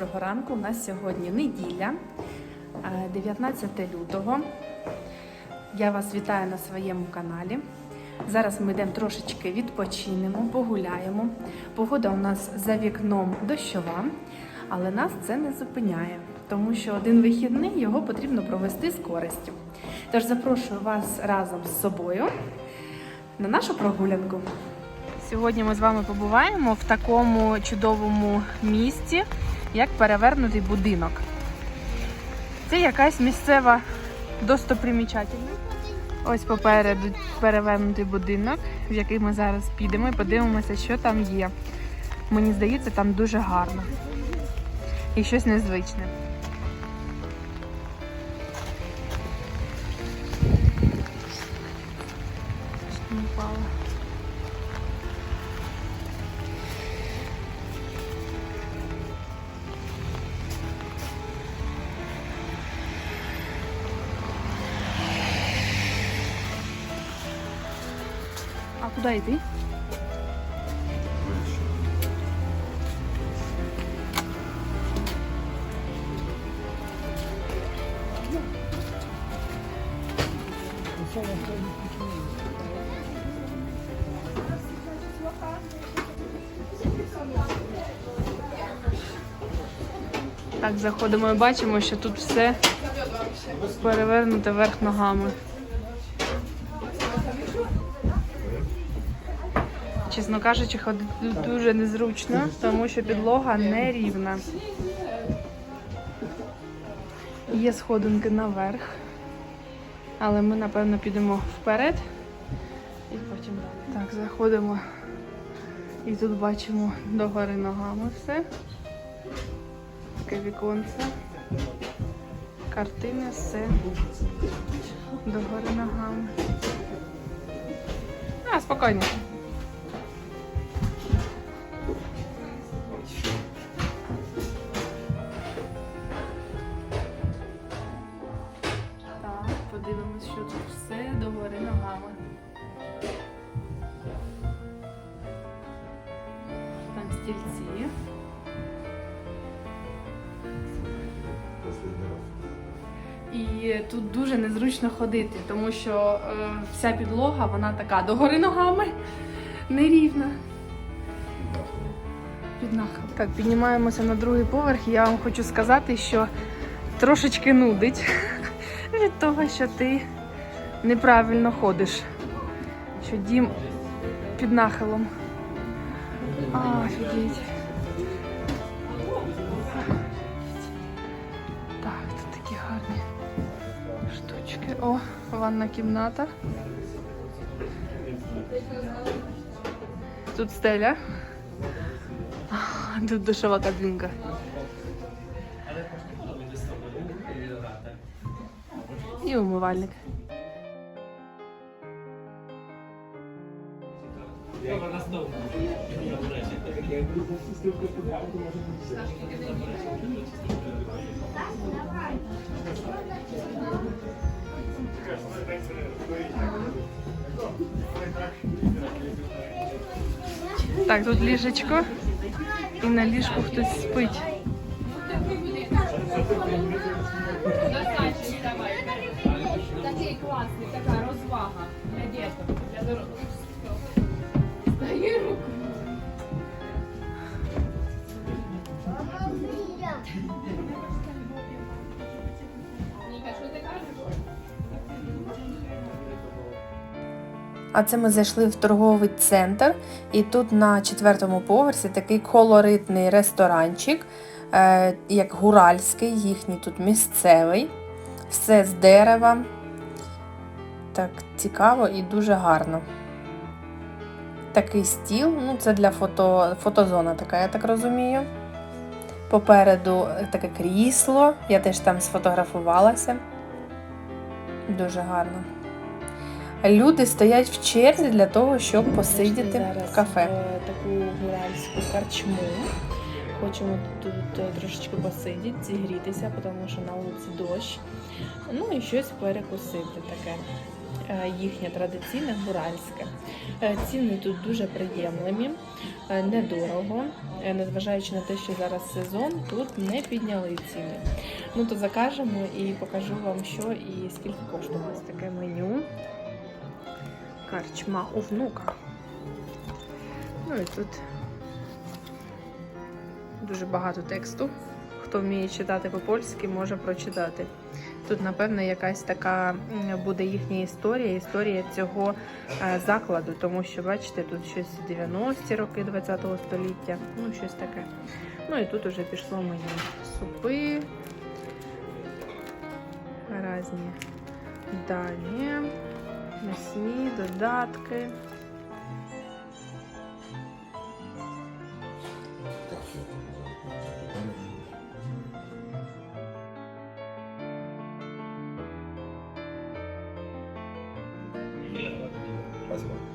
доброго ранку. У нас сьогодні неділя, е, 19 лютого. Я вас вітаю на своєму каналі. Зараз ми йдемо трошечки відпочинемо, погуляємо. Погода у нас за вікном дощова, але нас це не зупиняє, тому що один вихідний його потрібно провести з користю. Тож запрошую вас разом з собою на нашу прогулянку. Сьогодні ми з вами побуваємо в такому чудовому місці, як перевернутий будинок. Це якась місцева достопримічательність. Ось попереду перевернутий будинок, в який ми зараз підемо і подивимося, що там є. Мені здається, там дуже гарно. І щось незвичне. Що не впало? А куди йти? Так, заходимо і бачимо, що тут все перевернуте вверх ногами. Чесно кажучи, ходити тут дуже незручно, тому що підлога не рівна. Є сходинки наверх, але ми, напевно, підемо вперед і потім далі. Так, заходимо і тут бачимо догори ногами все. Таке віконце, картини, все догори ногами. А, спокійно. І тут дуже незручно ходити, тому що е, вся підлога вона така догори ногами нерівна. Під нахил. Так, піднімаємося на другий поверх. Я вам хочу сказати, що трошечки нудить від того, що ти неправильно ходиш. Що дім під нахилом. Офігеть. О, ванна кімната. Тут стеля. А, Тут душова кабінка. І умивальник. Так, тут ліжечко. І на ліжку хтось спить. А це ми зайшли в торговий центр, і тут на четвертому поверсі такий колоритний ресторанчик, е, як гуральський, їхній тут місцевий. Все з дерева. Так цікаво і дуже гарно. Такий стіл, ну це для фото, фотозона така, я так розумію. Попереду таке крісло, я теж там сфотографувалася. Дуже гарно. Люди стоять в черзі для того, щоб посидіти в кафе. Таку гуральську карчму. Хочемо тут е, трошечки посидіти, зігрітися, тому що на вулиці дощ. Ну і щось перекусити таке. Е, Їхнє традиційне гуральське. Е, Ціни тут дуже приємними. е, недорого, Е, незважаючи на те, що зараз сезон, тут не підняли ціни. Ну то закажемо і покажу вам, що і скільки коштує. Ось таке меню. Карчма у внука. Ну і тут дуже багато тексту. Хто вміє читати по-польськи, може прочитати. Тут, напевно, якась така буде їхня історія, історія цього е, закладу, тому що, бачите, тут щось 90-ті роки 20-го століття, ну щось таке. Ну і тут уже пішло мені супи, різні дані, додатки. Возьму.